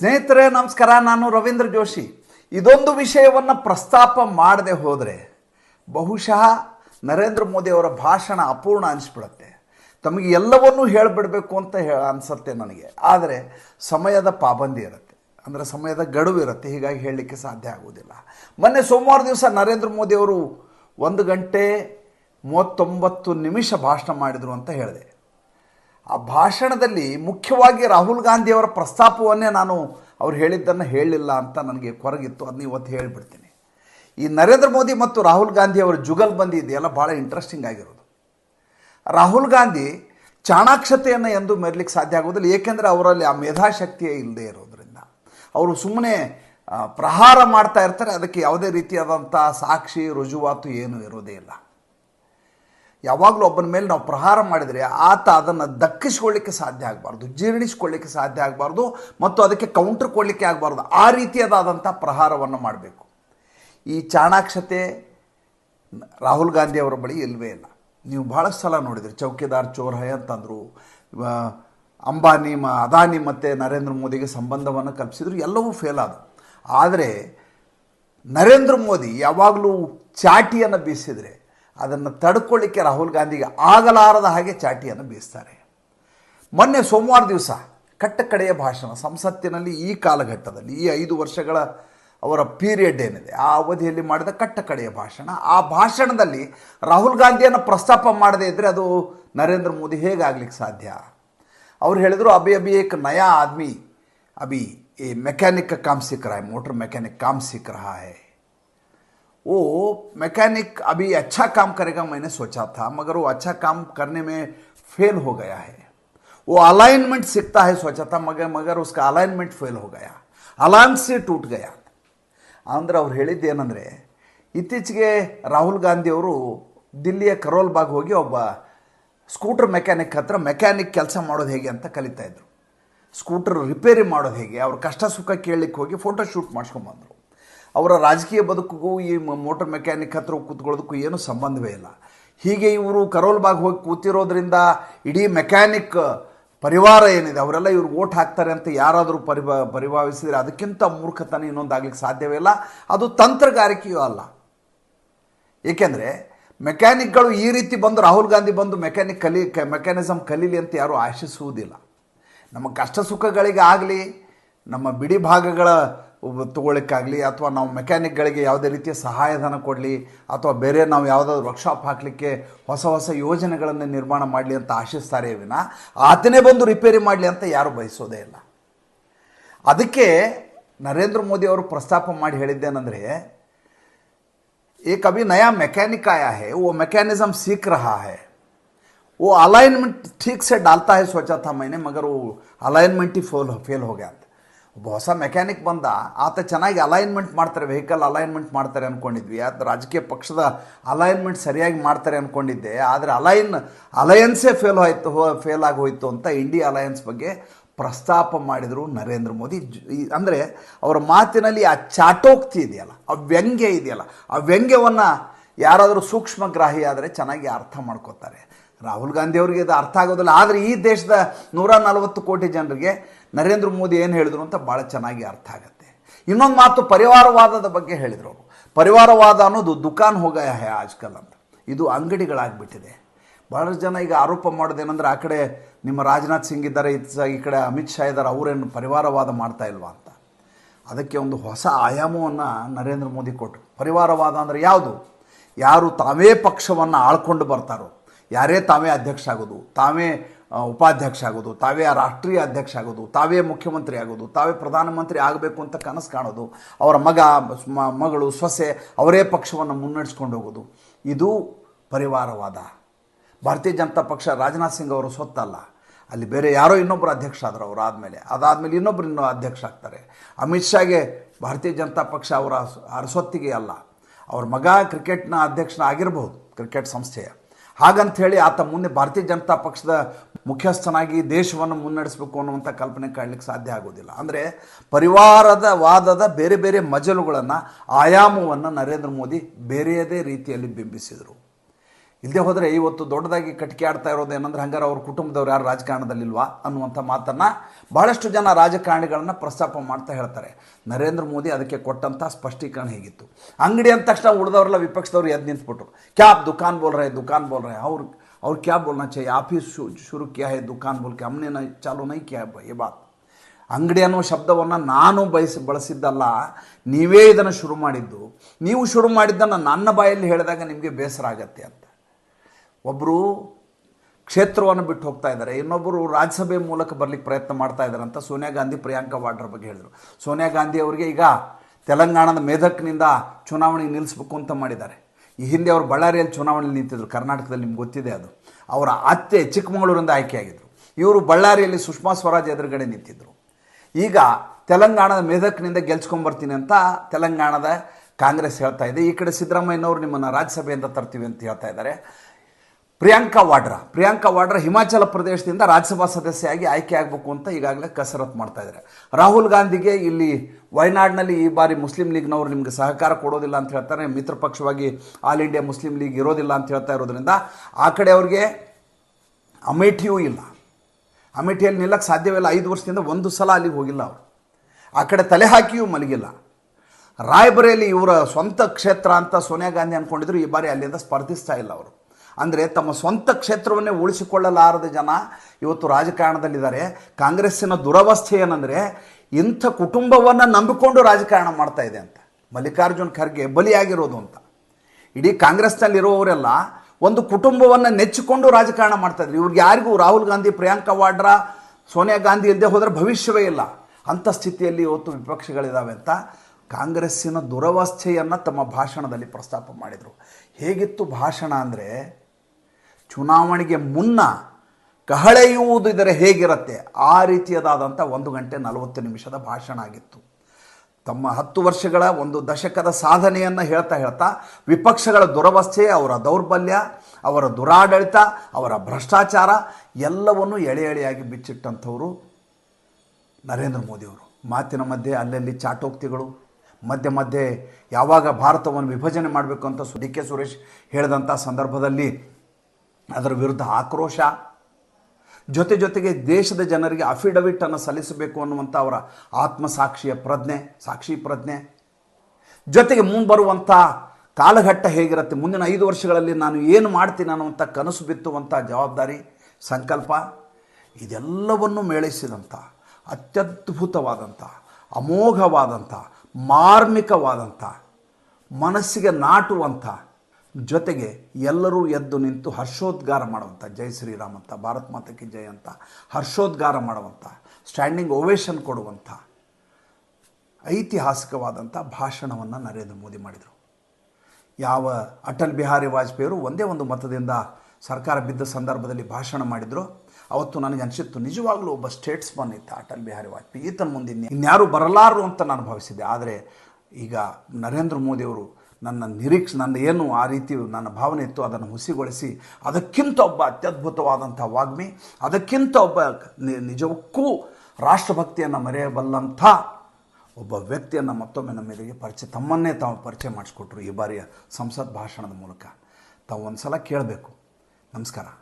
ಸ್ನೇಹಿತರೆ, ನಮಸ್ಕಾರ. ನಾನು ರವೀಂದ್ರ ಜೋಶಿ. ಇದೊಂದು ವಿಷಯವನ್ನು ಪ್ರಸ್ತಾಪ ಮಾಡದೆ ಹೋದರೆ ಬಹುಶಃ ನರೇಂದ್ರ ಮೋದಿ ಅವರ ಭಾಷಣ ಅಪೂರ್ಣ ಅನಿಸ್ಬಿಡುತ್ತೆ. ತಮಗೆ ಎಲ್ಲವನ್ನೂ ಹೇಳಿಬಿಡಬೇಕು ಅಂತ ಹೇ, ಅನಿಸುತ್ತೆ ನನಗೆ. ಆದರೆ ಸಮಯದ ಪಾಬಂದಿ ಇರುತ್ತೆ. ಅಂದರೆ ಸಮಯದ ಗಡುವು ಇರುತ್ತೆ. ಹೀಗಾಗಿ ಹೇಳಲಿಕ್ಕೆ ಸಾಧ್ಯ ಆಗುವುದಿಲ್ಲ. ಮೊನ್ನೆ ಸೋಮವಾರ ದಿವಸ ನರೇಂದ್ರ ಮೋದಿಯವರು ಒಂದು ಗಂಟೆ ಮೂವತ್ತೊಂಬತ್ತು ನಿಮಿಷ ಭಾಷಣ ಮಾಡಿದರು ಅಂತ ಹೇಳಿದೆ. ಆ ಭಾಷಣದಲ್ಲಿ ಮುಖ್ಯವಾಗಿ ರಾಹುಲ್ ಗಾಂಧಿಯವರ ಪ್ರಸ್ತಾಪವನ್ನೇ ನಾನು ಅವ್ರು ಹೇಳಿದ್ದನ್ನು ಹೇಳಿಲ್ಲ ಅಂತ ನನಗೆ ಕೊರಗಿತ್ತು. ಅದನ್ನ ಇವತ್ತು ಹೇಳಿಬಿಡ್ತೀನಿ. ಈ ನರೇಂದ್ರ ಮೋದಿ ಮತ್ತು ರಾಹುಲ್ ಗಾಂಧಿ ಅವರ ಜುಗಲ್ ಇದೆಯಲ್ಲ, ಭಾಳ ಇಂಟ್ರೆಸ್ಟಿಂಗ್ ಆಗಿರೋದು. ರಾಹುಲ್ ಗಾಂಧಿ ಚಾಣಾಕ್ಷತೆಯನ್ನು ಎಂದು ಮೆರಲಿಕ್ಕೆ ಸಾಧ್ಯ ಆಗೋದಿಲ್ಲ, ಏಕೆಂದರೆ ಅವರಲ್ಲಿ ಆ ಮೇಧಾಶಕ್ತಿಯೇ ಇಲ್ಲದೆ ಇರೋದ್ರಿಂದ. ಅವರು ಸುಮ್ಮನೆ ಪ್ರಹಾರ ಮಾಡ್ತಾ ಇರ್ತಾರೆ, ಅದಕ್ಕೆ ಯಾವುದೇ ರೀತಿಯಾದಂಥ ಸಾಕ್ಷಿ, ರುಜುವಾತು ಏನೂ ಇರೋದೇ ಇಲ್ಲ. ಯಾವಾಗಲೂ ಒಬ್ಬನ ಮೇಲೆ ನಾವು ಪ್ರಹಾರ ಮಾಡಿದರೆ ಆತ ಅದನ್ನು ದಕ್ಕಿಸ್ಕೊಳ್ಳಿಕ್ಕೆ ಸಾಧ್ಯ ಆಗಬಾರ್ದು, ಜೀರ್ಣಿಸ್ಕೊಳ್ಳಿಕ್ಕೆ ಸಾಧ್ಯ ಆಗಬಾರ್ದು ಮತ್ತು ಅದಕ್ಕೆ ಕೌಂಟರ್ ಕೊಡಲಿಕ್ಕೆ ಆಗಬಾರ್ದು. ಆ ರೀತಿಯಾದಂಥ ಪ್ರಹಾರವನ್ನು ಮಾಡಬೇಕು. ಈ ಚಾಣಾಕ್ಷತೆ ರಾಹುಲ್ ಗಾಂಧಿ ಅವರ ಬಳಿ ಇಲ್ಲವೇ ಇಲ್ಲ. ನೀವು ಭಾಳಷ್ಟು ಸಲ ನೋಡಿದ್ರಿ, ಚೌಕಿದಾರ್ ಚೋರ್ ಹೈ ಅಂತಂದರು ಅಂಬಾನಿ ಮ, ಅದಾನಿ ಮತ್ತು ನರೇಂದ್ರ ಮೋದಿಗೆ ಸಂಬಂಧವನ್ನು ಕಲ್ಪಿಸಿದ್ರು, ಎಲ್ಲವೂ ಫೇಲ್ ಆದವು. ಆದರೆ ನರೇಂದ್ರ ಮೋದಿ ಯಾವಾಗಲೂ ಚಾಟಿಯನ್ನು ಬೀಸಿದರೆ ಅದನ್ನು ತಡ್ಕೊಳ್ಳಿಕ್ಕೆ ರಾಹುಲ್ ಗಾಂಧಿಗೆ ಆಗಲಾರದ ಹಾಗೆ ಚಾಟಿಯನ್ನು ಬೀಸ್ತಾರೆ. ಮೊನ್ನೆ ಸೋಮವಾರ ದಿವಸ ಕಟ್ಟ ಕಡೆಯ ಭಾಷಣ, ಸಂಸತ್ತಿನಲ್ಲಿ ಈ ಕಾಲಘಟ್ಟದಲ್ಲಿ, ಈ ಐದು ವರ್ಷಗಳ ಅವರ ಪೀರಿಯಡ್ ಏನಿದೆ, ಆ ಅವಧಿಯಲ್ಲಿ ಮಾಡಿದ ಕಟ್ಟ ಕಡೆಯ ಭಾಷಣ. ಆ ಭಾಷಣದಲ್ಲಿ ರಾಹುಲ್ ಗಾಂಧಿಯನ್ನು ಪ್ರಸ್ತಾಪ ಮಾಡದೇ ಇದ್ದರೆ ಅದು ನರೇಂದ್ರ ಮೋದಿ ಹೇಗಾಗ್ಲಿಕ್ಕೆ ಸಾಧ್ಯ? ಅವ್ರು ಹೇಳಿದರು, ಅಭಿ ಅಭಿ ಏಕ್ ನಯಾ ಆದ್ಮಿ, ಅಭಿ ಈ ಮೆಕ್ಯಾನಿಕ್ ಕಾಮ್ ಸಿಕ್ ರಹ ಮೋಟ್ರ್ ಮೆಕ್ಯಾನಿಕ್ ಕಾಮ್ ಸಿಕ್ ರಹ ಹೇ. वो मैकेनिक अभी अच्छा काम करेगा मैंने सोचा था मगर वो अच्छा काम करने में फेल हो गया है वो अलाइनमेंट सीखता है सोचा था मगर मगर उसका अलाइनमेंट फेल हो गया ಅಲಾನ್ಸ್ ಟೂಟ್ ಗಯ ಅಂದ್ರೆ ಅವ್ರು ಹೇಳಿದ್ದೇನೆಂದರೆ ಇತ್ತೀಚೆಗೆ ರಾಹುಲ್ ಗಾಂಧಿ ಅವರು ದಿಲ್ಲಿಯ ಕರೋಲ್ ಬಾಗ್ ಹೋಗಿ ಒಬ್ಬ ಸ್ಕೂಟರ್ ಮೆಕ್ಯಾನಿಕ್ ಹತ್ರ ಮೆಕ್ಯಾನಿಕ್ ಕೆಲಸ ಮಾಡೋದು ಹೇಗೆ ಅಂತ ಕಲಿತಾ ಇದ್ರು ಸ್ಕೂಟರ್ ರಿಪೇರಿ ಮಾಡೋದು ಹೇಗೆ ಅವ್ರ ಕಷ್ಟ ಸುಖ ಕೇಳಲಿಕ್ಕೆ ಹೋಗಿ ಫೋಟೋ ಶೂಟ್ ಮಾಡಿಸ್ಕೊಂಬಂದರು ಅವರ ರಾಜಕೀಯ ಬದುಕಿಗೂ ಈ ಮೋಟರ್ ಮೆಕ್ಯಾನಿಕ್ ಹತ್ರ ಕೂತ್ಕೊಳ್ಳೋದಕ್ಕೂ ಏನೂ ಸಂಬಂಧವೇ ಇಲ್ಲ. ಹೀಗೆ ಇವರು ಕರೋಲ್ ಬಾಗ್ ಹೋಗಿ ಕೂತಿರೋದ್ರಿಂದ ಇಡೀ ಮೆಕ್ಯಾನಿಕ್ ಪರಿವಾರ ಏನಿದೆ, ಅವರೆಲ್ಲ ಇವ್ರು ಓಟ್ ಹಾಕ್ತಾರೆ ಅಂತ ಯಾರಾದರೂ ಪರಿಭಾ, ಪರಿಭಾವಿಸಿದರೆ ಅದಕ್ಕಿಂತ ಮೂರ್ಖತನ ಇನ್ನೊಂದಾಗ್ಲಿಕ್ಕೆ ಸಾಧ್ಯವೇ ಇಲ್ಲ. ಅದು ತಂತ್ರಗಾರಿಕೆಯೂ ಅಲ್ಲ. ಏಕೆಂದರೆ ಮೆಕ್ಯಾನಿಕ್ಗಳು ಈ ರೀತಿ ಬಂದು ರಾಹುಲ್ ಗಾಂಧಿ ಬಂದು ಮೆಕ್ಯಾನಿಕ್ ಕಲಿ ಮೆಕ್ಯಾನಿಸಮ್ ಕಲೀಲಿ ಅಂತ ಯಾರೂ ಆಶಿಸುವುದಿಲ್ಲ. ನಮ್ಮ ಕಷ್ಟ ಸುಖಗಳಿಗೆ ಆಗಲಿ, ನಮ್ಮ ಬಿಡಿ ಭಾಗಗಳ ತಗೊಳ್ಳಿಕ್ಕಾಗಲಿ ಅಥವಾ ನಾವು ಮೆಕ್ಯಾನಿಕ್ಗಳಿಗೆ ಯಾವುದೇ ರೀತಿಯ ಸಹಾಯಧನ ಕೊಡಲಿ ಅಥವಾ ಬೇರೆ ನಾವು ಯಾವುದಾದ್ರು ವರ್ಕ್ಶಾಪ್ ಹಾಕಲಿಕ್ಕೆ ಹೊಸ ಹೊಸ ಯೋಜನೆಗಳನ್ನು ನಿರ್ಮಾಣ ಮಾಡಲಿ ಅಂತ ಆಶಿಸ್ತಾರೆ ವಿನ ಆತನೇ ಬಂದು ರಿಪೇರಿ ಮಾಡಲಿ ಅಂತ ಯಾರು ಬಯಸೋದೇ ಇಲ್ಲ ಅದಕ್ಕೆ ನರೇಂದ್ರ ಮೋದಿ ಅವರು ಪ್ರಸ್ತಾಪ ಮಾಡಿ ಹೇಳಿದ್ದೇನೆಂದರೆ एक अभी नया मैकेनिक आया है वो मैकेनिज्म सीख रहा है वो अलाइनमेंट ठीक से डालता है सोचा था मैंने मगर वो अलाइनमेंट ही फेल फेल हो गया ಅಂತ ಒಬ್ಬ ಹೊಸ ಮೆಕ್ಯಾನಿಕ್ ಬಂದ, ಆತ ಚೆನ್ನಾಗಿ ಅಲೈನ್ಮೆಂಟ್ ಮಾಡ್ತಾರೆ ವೆಹಿಕಲ್ ಅಲೈನ್ಮೆಂಟ್ ಮಾಡ್ತಾರೆ ಅಂದ್ಕೊಂಡಿದ್ವಿ ಅದು ರಾಜಕೀಯ ಪಕ್ಷದ ಅಲೈನ್ಮೆಂಟ್ ಸರಿಯಾಗಿ ಮಾಡ್ತಾರೆ ಅಂದ್ಕೊಂಡಿದ್ದೆ ಆದರೆ ಅಲೈನ್ ಅಲಯನ್ಸೇ ಫೇಲ್ ಆಯಿತು, ಹೋ ಫೇಲ್ ಆಗಿ ಅಂತ ಇಂಡಿಯಾ ಅಲಯನ್ಸ್ ಬಗ್ಗೆ ಪ್ರಸ್ತಾಪ ಮಾಡಿದರು ನರೇಂದ್ರ ಮೋದಿ. ಅಂದರೆ ಅವರ ಮಾತಿನಲ್ಲಿ ಆ ಚಾಟೋಕ್ತಿ ಇದೆಯಲ್ಲ, ಆ ವ್ಯಂಗ್ಯ ಇದೆಯಲ್ಲ, ಆ ವ್ಯಂಗ್ಯವನ್ನು ಯಾರಾದರೂ ಸೂಕ್ಷ್ಮಗ್ರಾಹಿ ಆದರೆ ಚೆನ್ನಾಗಿ ಅರ್ಥ ಮಾಡ್ಕೋತಾರೆ. ರಾಹುಲ್ ಗಾಂಧಿ ಅವರಿಗೆ ಇದು ಅರ್ಥ ಆಗೋದಿಲ್ಲ. ಆದರೆ ಈ ದೇಶದ ನೂರ ನಲವತ್ತು ಕೋಟಿ ಜನರಿಗೆ ನರೇಂದ್ರ ಮೋದಿ ಏನು ಹೇಳಿದ್ರು ಅಂತ ಭಾಳ ಚೆನ್ನಾಗಿ ಅರ್ಥ ಆಗುತ್ತೆ. ಇನ್ನೊಂದು ಮಾತು ಪರಿವಾರವಾದದ ಬಗ್ಗೆ ಹೇಳಿದರು. ಅವರು ಪರಿವಾರವಾದ ಅನ್ನೋದು ದುಕಾನ್ ಹೋಗಯ ಹೇ ಆಜ್ಕಲ್ ಅಂತ. ಇದು ಅಂಗಡಿಗಳಾಗ್ಬಿಟ್ಟಿದೆ. ಭಾಳಷ್ಟು ಜನ ಈಗ ಆರೋಪ ಮಾಡೋದೇನೆಂದರೆ ಆ ಕಡೆ ನಿಮ್ಮ ರಾಜನಾಥ್ ಸಿಂಗ್ ಇದ್ದಾರೆ, ಈ ಕಡೆ ಅಮಿತ್ ಶಾ ಇದ್ದಾರೆ, ಅವರೇನು ಪರಿವಾರವಾದ ಮಾಡ್ತಾ ಇಲ್ವಾ ಅಂತ. ಅದಕ್ಕೆ ಒಂದು ಹೊಸ ಆಯಾಮವನ್ನು ನರೇಂದ್ರ ಮೋದಿ ಕೊಟ್ಟರು ಪರಿವಾರವಾದ ಅಂದರೆ ಯಾವುದು? ಯಾರು ತಾವೇ ಪಕ್ಷವನ್ನು ಆಳ್ಕೊಂಡು ಬರ್ತಾರೋ, ಯಾರೇ ತಾವೇ ಅಧ್ಯಕ್ಷ ಆಗೋದು, ತಾವೇ ಉಪಾಧ್ಯಕ್ಷ ಆಗೋದು ತಾವೇ ರಾಷ್ಟ್ರೀಯ ಅಧ್ಯಕ್ಷ ಆಗೋದು ತಾವೇ ಮುಖ್ಯಮಂತ್ರಿ ಆಗೋದು ತಾವೇ ಪ್ರಧಾನಮಂತ್ರಿ ಆಗಬೇಕು ಅಂತ ಕನಸು ಕಾಣೋದು, ಅವರ ಮಗ ಮಗಳು ಸೊಸೆ ಅವರೇ ಪಕ್ಷವನ್ನು ಮುನ್ನಡೆಸ್ಕೊಂಡು ಹೋಗೋದು, ಇದು ಪರಿವಾರವಾದ. ಭಾರತೀಯ ಜನತಾ ಪಕ್ಷ ರಾಜನಾಥ್ ಸಿಂಗ್ ಅವರು ಸೊತ್ತಲ್ಲ. ಅಲ್ಲಿ ಬೇರೆ ಯಾರೋ ಇನ್ನೊಬ್ಬರು ಅಧ್ಯಕ್ಷ ಆದರು ಅವರು ಆದಮೇಲೆ. ಅದಾದಮೇಲೆ ಇನ್ನೊಬ್ಬರು ಇನ್ನೂ ಅಧ್ಯಕ್ಷ ಆಗ್ತಾರೆ ಅಮಿತ್ ಶಾಗೆ ಭಾರತೀಯ ಜನತಾ ಪಕ್ಷ ಅವರ ಅರಸೊತ್ತಿಗೆ ಅಲ್ಲ. ಅವ್ರ ಮಗ ಕ್ರಿಕೆಟ್ನ ಅಧ್ಯಕ್ಷನ ಆಗಿರಬಹುದು ಕ್ರಿಕೆಟ್ ಸಂಸ್ಥೆಯ. ಹಾಗಂತ ಹೇಳಿ ಆತ ಮುಂದೆ ಭಾರತೀಯ ಜನತಾ ಪಕ್ಷದ ಮುಖ್ಯಸ್ಥನಾಗಿ ದೇಶವನ್ನು ಮುನ್ನಡೆಸಬೇಕು ಅನ್ನುವಂಥ ಕಲ್ಪನೆ ಕಾಡಲಿಕ್ಕೆ ಸಾಧ್ಯ ಆಗೋದಿಲ್ಲ. ಅಂದರೆ ಪರಿವಾರದ ವಾದದ ಬೇರೆ ಬೇರೆ ಮಜಲುಗಳನ್ನು, ಆಯಾಮವನ್ನು ನರೇಂದ್ರ ಮೋದಿ ಬೇರೆಯದೇ ರೀತಿಯಲ್ಲಿ ಬಿಂಬಿಸಿದರು. ಇಲ್ಲದೆ ಹೋದರೆ ಇವತ್ತು ದೊಡ್ಡದಾಗಿ ಕಟ್ಕೆ ಆಡ್ತಾ ಇರೋದು ಏನಂದ್ರೆ ಹಂಗಾರೆ ಅವ್ರ ಕುಟುಂಬದವ್ರು ಯಾರು ರಾಜಕಾರಣದಲ್ಲಿಲ್ವಾ ಅನ್ನುವಂಥ ಮಾತನ್ನು ಬಹಳಷ್ಟು ಜನ ರಾಜಕಾರಣಿಗಳನ್ನು ಪ್ರಸ್ತಾಪ ಮಾಡ್ತಾ ಹೇಳ್ತಾರೆ. ನರೇಂದ್ರ ಮೋದಿ ಅದಕ್ಕೆ ಕೊಟ್ಟಂಥ ಸ್ಪಷ್ಟೀಕರಣ ಹೇಗಿತ್ತು? ಅಂಗಡಿ ಅಂದ ತಕ್ಷಣ ಉಳಿದವರೆಲ್ಲ ವಿಪಕ್ಷದವ್ರು ಎದ್ದು ನಿಂತ್ಬಿಟ್ರು. ಕ್ಯಾಬ್ ದುಕಾನ್ ಬೋಲ್ ರೇ, ದುಕಾನ್ ಬೋಲ್ ರೇ. ಅವ್ರು ಅವ್ರು ಕ್ಯಾಬ್ ಬೋಲ್ನ ಚೇ, ಆಫೀಸ್ ಶು, ಶುರು ಕ್ಯಾ ಹೇ ದುಕಾನ್ ಬೋಲ್ ಕ್ಯಾ? ಅಮ್ನೇನ ಚಾಲು ನೈ ಕ್ಯಾಬ್ ಏ ಬಾತ್. ಅಂಗಡಿ ಅನ್ನೋ ಶಬ್ದವನ್ನು ನಾನು ಬಯಸಿ, ಬಳಸಿದ್ದಲ್ಲ, ನೀವೇ ಇದನ್ನು ಶುರು ಮಾಡಿದ್ದು. ನೀವು ಶುರು ಮಾಡಿದ್ದನ್ನು ನನ್ನ ಬಾಯಲ್ಲಿ ಹೇಳಿದಾಗ ನಿಮಗೆ ಬೇಸರ ಆಗತ್ತೆ ಅಂತ. ಒಬ್ಬರು ಕ್ಷೇತ್ರವನ್ನು ಬಿಟ್ಟು ಹೋಗ್ತಾ ಇದ್ದಾರೆ. ಇನ್ನೊಬ್ಬರು ರಾಜ್ಯಸಭೆ ಮೂಲಕ ಬರಲಿಕ್ಕೆ ಪ್ರಯತ್ನ ಮಾಡ್ತಾ ಇದ್ದಾರೆ ಅಂತ ಸೋನಿಯಾ ಗಾಂಧಿ ಪ್ರಿಯಾಂಕಾ ವಾಡ್ರ ಬಗ್ಗೆ ಹೇಳಿದರು. ಸೋನಿಯಾ ಗಾಂಧಿ ಅವರಿಗೆ ಈಗ ತೆಲಂಗಾಣದ ಮೇಧಕ್ನಿಂದ ಚುನಾವಣೆಗೆ ನಿಲ್ಲಿಸಬೇಕು ಅಂತ ಮಾಡಿದ್ದಾರೆ. ಈ ಹಿಂದೆ ಅವರು ಬಳ್ಳಾರಿಯಲ್ಲಿ ಚುನಾವಣೆಯಲ್ಲಿ ನಿಂತಿದ್ರು. ಕರ್ನಾಟಕದಲ್ಲಿ ನಿಮ್ಗೆ ಗೊತ್ತಿದೆ ಅದು. ಅವರ ಅತ್ತೆ ಚಿಕ್ಕಮಗಳೂರಿಂದ ಆಯ್ಕೆಯಾಗಿದ್ದರು ಇವರು ಬಳ್ಳಾರಿಯಲ್ಲಿ ಸುಷ್ಮಾ ಸ್ವರಾಜ್ ಎದುರುಗಡೆ ನಿಂತಿದ್ದರು ಈಗ ತೆಲಂಗಾಣದ ಮೇಧಕ್ನಿಂದ ಗೆಲ್ಸ್ಕೊಂಬರ್ತೀನಿ ಅಂತ ತೆಲಂಗಾಣದ ಕಾಂಗ್ರೆಸ್ ಹೇಳ್ತಾ ಇದೆ. ಈ ಕಡೆ ಸಿದ್ದರಾಮಯ್ಯನವರು ನಿಮ್ಮನ್ನು ರಾಜ್ಯಸಭೆಯಿಂದ ತರ್ತೀವಿ ಅಂತ ಹೇಳ್ತಾ ಇದ್ದಾರೆ. ಪ್ರಿಯಾಂಕಾ ವಾಡ್ರಾ. ಪ್ರಿಯಾಂಕಾ ವಾಡ್ರಾ ಹಿಮಾಚಲ ಪ್ರದೇಶದಿಂದ ರಾಜ್ಯಸಭಾ ಸದಸ್ಯೆಯಾಗಿ ಆಯ್ಕೆ ಆಗಬೇಕು ಅಂತ ಈಗಾಗಲೇ ಕಸರತ್ತು ಮಾಡ್ತಾ ಇದ್ದಾರೆ. ರಾಹುಲ್ ಗಾಂಧಿಗೆ ಇಲ್ಲಿ ವಯನಾಡಿನಲ್ಲಿ ಈ ಬಾರಿ ಮುಸ್ಲಿಂ ಲೀಗ್ನವರು ನಿಮಗೆ ಸಹಕಾರ ಕೊಡೋದಿಲ್ಲ ಅಂತ ಹೇಳ್ತಾರೆ. ಮಿತ್ರ ಪಕ್ಷವಾಗಿ ಆಲ್ ಇಂಡಿಯಾ ಮುಸ್ಲಿಂ ಲೀಗ್ ಇರೋದಿಲ್ಲ ಅಂತ ಹೇಳ್ತಾ ಇರೋದ್ರಿಂದ ಆ ಕಡೆ ಅವ್ರಿಗೆ ಅಮೇಠಿಯೂ ಇಲ್ಲ. ಅಮೇಠಿಯಲ್ಲಿ ನಿಲ್ಲಕ್ಕೆ ಸಾಧ್ಯವಿಲ್ಲ ಐದು ವರ್ಷದಿಂದ ಒಂದು ಸಲ ಅಲ್ಲಿಗೆ ಹೋಗಿಲ್ಲ ಅವರು. ಆ ಕಡೆ ತಲೆ ಹಾಕಿಯೂ ಮಲಗಿಲ್ಲ. ರಾಯಬರೇಲಿ ಇವರ ಸ್ವಂತ ಕ್ಷೇತ್ರ ಅಂತ ಸೋನಿಯಾ ಗಾಂಧಿ ಅಂದ್ಕೊಂಡಿದ್ರು ಈ ಬಾರಿ ಅಲ್ಲಿಂದ ಸ್ಪರ್ಧಿಸ್ತಾ ಇಲ್ಲ ಅವರು. ಅಂದರೆ ತಮ್ಮ ಸ್ವಂತ ಕ್ಷೇತ್ರವನ್ನೇ ಉಳಿಸಿಕೊಳ್ಳಲಾರದ ಜನ ಇವತ್ತು ರಾಜಕಾರಣದಲ್ಲಿದ್ದಾರೆ. ಕಾಂಗ್ರೆಸ್ಸಿನ ದುರವಸ್ಥೆ ಏನಂದರೆ ಇಂಥ ಕುಟುಂಬವನ್ನು ನಂಬಿಕೊಂಡು ರಾಜಕಾರಣ ಮಾಡ್ತಾ ಇದೆ ಅಂತ. ಮಲ್ಲಿಕಾರ್ಜುನ್ ಖರ್ಗೆ ಬಲಿಯಾಗಿರೋದು ಅಂತ. ಇಡೀ ಕಾಂಗ್ರೆಸ್ನಲ್ಲಿರುವವರೆಲ್ಲ ಒಂದು ಕುಟುಂಬವನ್ನು ನೆಚ್ಚಿಕೊಂಡು ರಾಜಕಾರಣ ಮಾಡ್ತಾಯಿದ್ರು ಇವ್ರಿಗೆ ಯಾರಿಗೂ ರಾಹುಲ್ ಗಾಂಧಿ, ಪ್ರಿಯಾಂಕಾ ವಾಡ್ರಾ, ಸೋನಿಯಾ ಗಾಂಧಿ ಇಲ್ಲದೆ ಹೋದರೆ ಭವಿಷ್ಯವೇ ಇಲ್ಲ. ಅಂಥ ಸ್ಥಿತಿಯಲ್ಲಿ ಇವತ್ತು ವಿಪಕ್ಷಗಳಿದ್ದಾವೆ ಅಂತ ಕಾಂಗ್ರೆಸ್ಸಿನ ದುರವಸ್ಥೆಯನ್ನು ತಮ್ಮ ಭಾಷಣದಲ್ಲಿ ಪ್ರಸ್ತಾಪ ಮಾಡಿದರು. ಹೇಗಿತ್ತು ಭಾಷಣ ಅಂದರೆ ಚುನಾವಣೆಗೆ ಮುನ್ನ ಕಹಳೆಯುವುದು ಇದರ ಹೇಗಿರುತ್ತೆ? ಆ ರೀತಿಯದಾದಂಥ ಒಂದು ಗಂಟೆ ನಲವತ್ತು ನಿಮಿಷದ ಭಾಷಣ ಆಗಿತ್ತು. ತಮ್ಮ ಹತ್ತು ವರ್ಷಗಳ ಒಂದು ದಶಕದ ಸಾಧನೆಯನ್ನು ಹೇಳ್ತಾ ಹೇಳ್ತಾ ವಿಪಕ್ಷಗಳ ದುರವಸ್ಥೆ, ಅವರ ದೌರ್ಬಲ್ಯ, ಅವರ ದುರಾಡಳಿತ, ಅವರ ಭ್ರಷ್ಟಾಚಾರ ಎಲ್ಲವನ್ನು ಎಳೆ ಎಳೆಯಾಗಿ ಬಿಚ್ಚಿಟ್ಟಂಥವರು ನರೇಂದ್ರ ಮೋದಿಯವರು ಮಾತಿನ ಮಧ್ಯೆ ಅಲ್ಲಲ್ಲಿ ಚಾಟೋಕ್ತಿಗಳು, ಮಧ್ಯೆ ಮಧ್ಯೆ ಯಾವಾಗ ಭಾರತವನ್ನು ವಿಭಜನೆ ಮಾಡಬೇಕು ಅಂತ ಡಿ ಕೆ ಸುರೇಶ್ ಹೇಳಿದಂಥ ಸಂದರ್ಭದಲ್ಲಿ ಅದರ ವಿರುದ್ಧ ಆಕ್ರೋಶ. ಜೊತೆ ಜೊತೆಗೆ ದೇಶದ ಜನರಿಗೆ ಅಫಿಡವಿಟನ್ನು ಸಲ್ಲಿಸಬೇಕು ಅನ್ನುವಂಥ ಅವರ ಆತ್ಮಸಾಕ್ಷಿಯ ಪ್ರಜ್ಞೆ, ಸಾಕ್ಷಿ ಪ್ರಜ್ಞೆ. ಜೊತೆಗೆ ಮುಂಬರುವಂಥ ಕಾಲಘಟ್ಟ ಹೇಗಿರುತ್ತೆ? ಮುಂದಿನ ಐದು ವರ್ಷಗಳಲ್ಲಿ ನಾನು ಏನು ಮಾಡ್ತೀನಿ ಅನ್ನುವಂಥ ಕನಸು ಬಿತ್ತುವಂಥ ಜವಾಬ್ದಾರಿ, ಸಂಕಲ್ಪ, ಇದೆಲ್ಲವನ್ನು ಮೇಳೈಸಿದಂಥ ಅತ್ಯದ್ಭುತವಾದಂಥ ಅಮೋಘವಾದಂಥ ಮಾರ್ಮಿಕವಾದಂಥ ಮನಸ್ಸಿಗೆ ನಾಟುವಂಥ ಜೊತೆಗೆ ಎಲ್ಲರೂ ಎದ್ದು ನಿಂತು ಹರ್ಷೋದ್ಗಾರ ಮಾಡುವಂಥ ಜೈ ಶ್ರೀರಾಮ್ ಅಂತ, ಭಾರತ್ ಮಾತಕ್ಕೆ ಜಯ ಅಂತ, ಹರ್ಷೋದ್ಗಾರ ಮಾಡುವಂಥ ಸ್ಟ್ಯಾಂಡಿಂಗ್ ಓವೇಷನ್ ಕೊಡುವಂಥ ಐತಿಹಾಸಿಕವಾದಂಥ ಭಾಷಣವನ್ನು ನರೇಂದ್ರ ಮೋದಿ ಮಾಡಿದರು. ಯಾವ ಅಟಲ್ ಬಿಹಾರಿ ವಾಜಪೇಯಿಯವರು ಒಂದೇ ಒಂದು ಮತದಿಂದ ಸರ್ಕಾರ ಬಿದ್ದ ಸಂದರ್ಭದಲ್ಲಿ ಭಾಷಣ ಮಾಡಿದರು. ಅವತ್ತು ನನಗೆ ಅನಿಸಿತ್ತು, ನಿಜವಾಗ್ಲೂ ಒಬ್ಬ ಸ್ಟೇಟ್ಸ್ಮನ್ ಇತ್ತು ಅಟಲ್ ಬಿಹಾರಿ ವಾಜಪೇಯಿ, ಈತನ ಮುಂದೆ ಇನ್ಯಾರು ಬರಲಾರರು ಅಂತ ನಾನು ಭಾವಿಸಿದ್ದೆ. ಆದರೆ ಈಗ ನರೇಂದ್ರ ಮೋದಿಯವರು ನನ್ನ ನಿರೀಕ್ಷೆ, ನನ್ನ ಏನು ಆ ರೀತಿ ನನ್ನ ಭಾವನೆ ಇತ್ತು ಅದನ್ನು ಹುಸಿಗೊಳಿಸಿ, ಅದಕ್ಕಿಂತ ಒಬ್ಬ ಅತ್ಯದ್ಭುತವಾದಂಥ ವಾಗ್ಮಿ, ಅದಕ್ಕಿಂತ ಒಬ್ಬ ನಿಜಕ್ಕೂ ರಾಷ್ಟ್ರಭಕ್ತಿಯನ್ನು ಮರೆಯಬಲ್ಲಂಥ ಒಬ್ಬ ವ್ಯಕ್ತಿಯನ್ನು ಮತ್ತೊಮ್ಮೆ ನಮ್ಮ ಎದುರಿಗೆ ಪರಿಚಯ, ತಮ್ಮನ್ನೇ ತಾವು ಪರಿಚಯ ಮಾಡಿಸ್ಕೊಟ್ರು ಈ ಬಾರಿಯ ಸಂಸತ್ ಭಾಷಣದ ಮೂಲಕ. ತಾವು ಒಂದು ಸಲ ಕೇಳಬೇಕು. ನಮಸ್ಕಾರ.